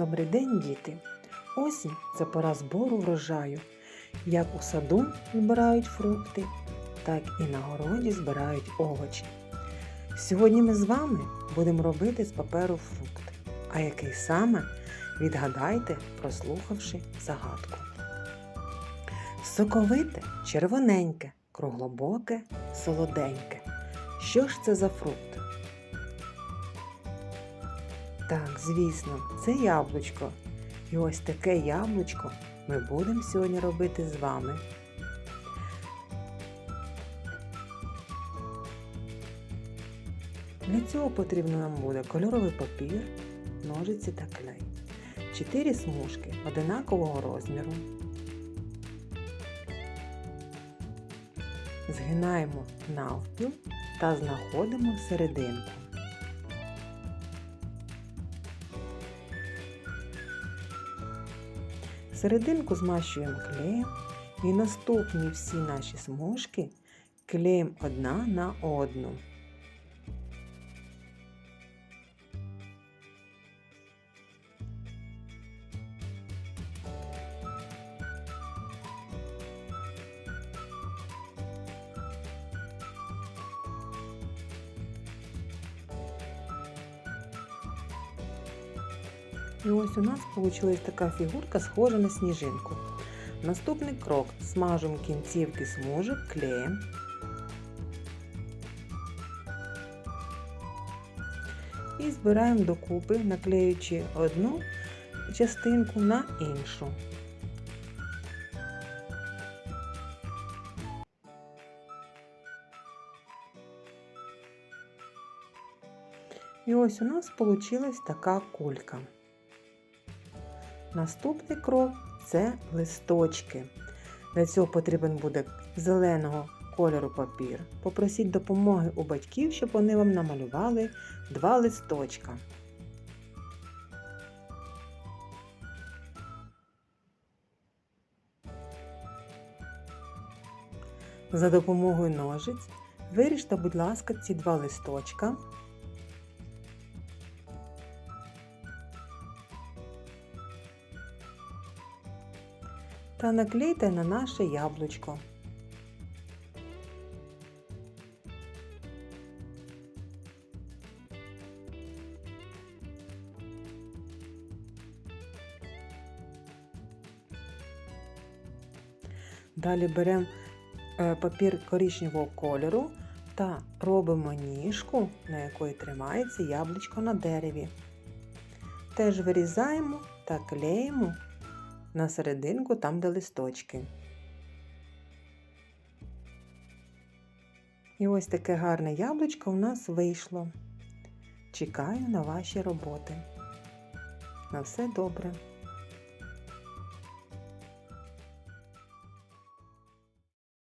Добрий день, діти! Осінь це пора збору врожаю. Як у саду збирають фрукти, так і на городі збирають овочі. Сьогодні ми з вами будемо робити з паперу фрукт. А який саме відгадайте, прослухавши загадку. Соковите, червоненьке, круглобоке, солоденьке. Що ж це за фрукт? Так, звісно, це яблучко. І ось таке яблучко ми будемо сьогодні робити з вами. Для цього потрібно нам буде кольоровий папір, ножиці та клей. Чотири смужки одинакового розміру. Згинаємо навпіл та знаходимо серединку. Серединку змащуємо клеєм і наступні всі наші смужки клеїмо одна на одну. І ось у нас вийшла така фігурка, схожа на сніжинку. Наступний крок смажемо кінцівки смужок клеєм. І збираємо докупи, наклеюючи одну частинку на іншу. І ось у нас вийшла така кулька. Наступний крок це листочки. Для цього потрібен буде зеленого кольору папір. Попросіть допомоги у батьків, щоб вони вам намалювали два листочка. За допомогою ножиць виріжте, будь ласка, ці два листочка. Та наклейте на наше яблучко. Далі беремо е, папір коричневого кольору та робимо ніжку, на якої тримається яблучко на дереві. Теж вирізаємо та клеїмо на серединку там, де листочки. І ось таке гарне яблучко у нас вийшло. Чекаю на ваші роботи. На все добре!